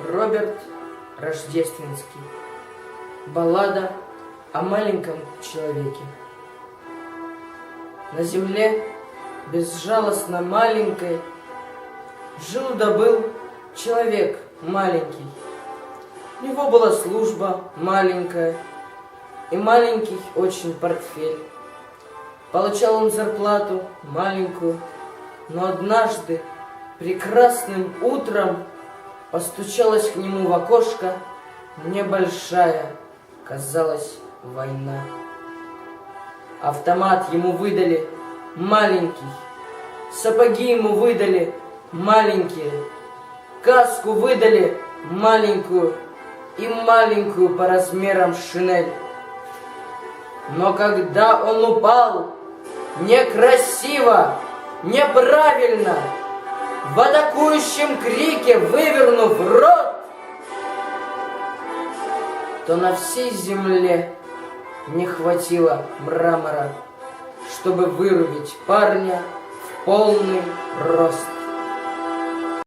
Роберт Рождественский. Баллада о маленьком человеке. На земле, безжалостно маленькой, жил да был человек маленький. У него была служба маленькая и маленький очень портфель. Получал он зарплату маленькую, но однажды прекрасным утром постучалась к нему в окошко небольшая, казалось, война. Автомат ему выдали маленький, сапоги ему выдали маленькие, каску выдали маленькую и маленькую по размерам шинель. Но когда он упал, некрасиво, неправильно, в атакующем крике вывернув рот, то на всей земле не хватило мрамора, чтобы вырубить парня в полный рост.